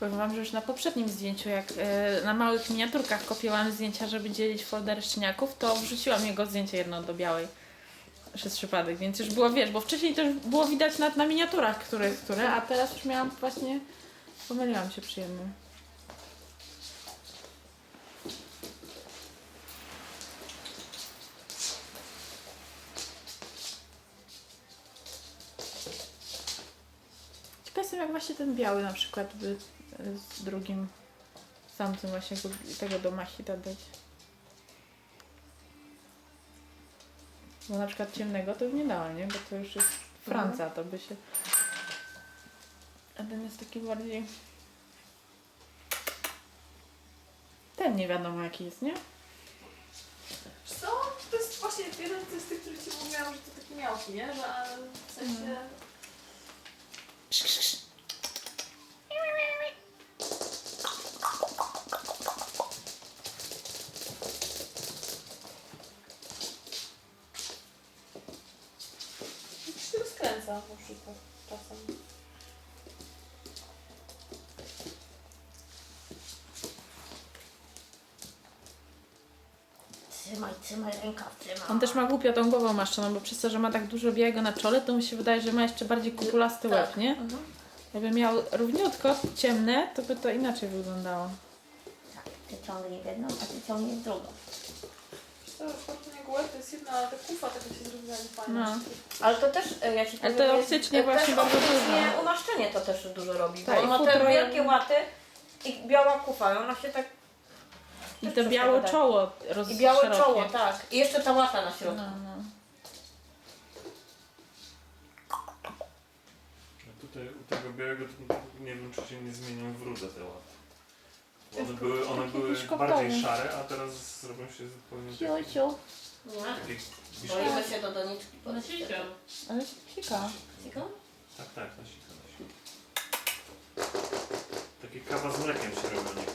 Powiem Wam, że już na poprzednim zdjęciu, jak e, na małych miniaturkach kopiowałam zdjęcia, żeby dzielić folder szczeniaków, to wrzuciłam jego zdjęcie jedno do białej. Przez przypadek, więc już było, wiesz, bo wcześniej już było widać na, na miniaturach, które, które, a teraz już miałam właśnie, pomyliłam się przy jednym. Jak właśnie ten biały na przykład by e, z drugim samcem właśnie go, tego do Mahita dać. Bo na przykład ciemnego to by nie dała, nie? Bo to już jest Franca, to by się... A ten jest taki bardziej... Ten nie wiadomo jaki jest, nie? Co? To jest właśnie jeden z tych, których ci mówiłam, że to taki miałki, nie? Że w sensie... Jak na przykład czasem. Trzymaj, trzymaj rękaw, trzymaj. On też ma głupio tą głową maszczoną, bo przez to, że ma tak dużo białego na czole, to mu się wydaje, że ma jeszcze bardziej kupulasty Tak. łeb, nie? Jakby miał równiutko ciemne, to by to inaczej wyglądało. Tak, ty jedną, a ty ciągniesz w drugą. To faktycznie łeb to jest jedna, ale ta kufa taka się. No. Ale to też, e, ja ci Ale powiem, to jest- optycznie e, właśnie też bardzo optycznie umaszczenie to też dużo robi, Tak, bo i on ma te futro wielkie łaty i biała kufa, i ona się tak... I też to coś białe tak- czoło roz I białe szerokie. czoło, tak. I jeszcze ta łata na środku. No, no. A tutaj u tego białego to nie wiem czy się nie zmienią w rudę te łaty. One były, one były bardziej szare, a teraz zrobią się zupełnie takie, Siusiu. Nie? takie Boimy się do doniczki podejść. Ale sika. Sika? Tak, tak, na sika, na sika. Takie kawa z mlekiem się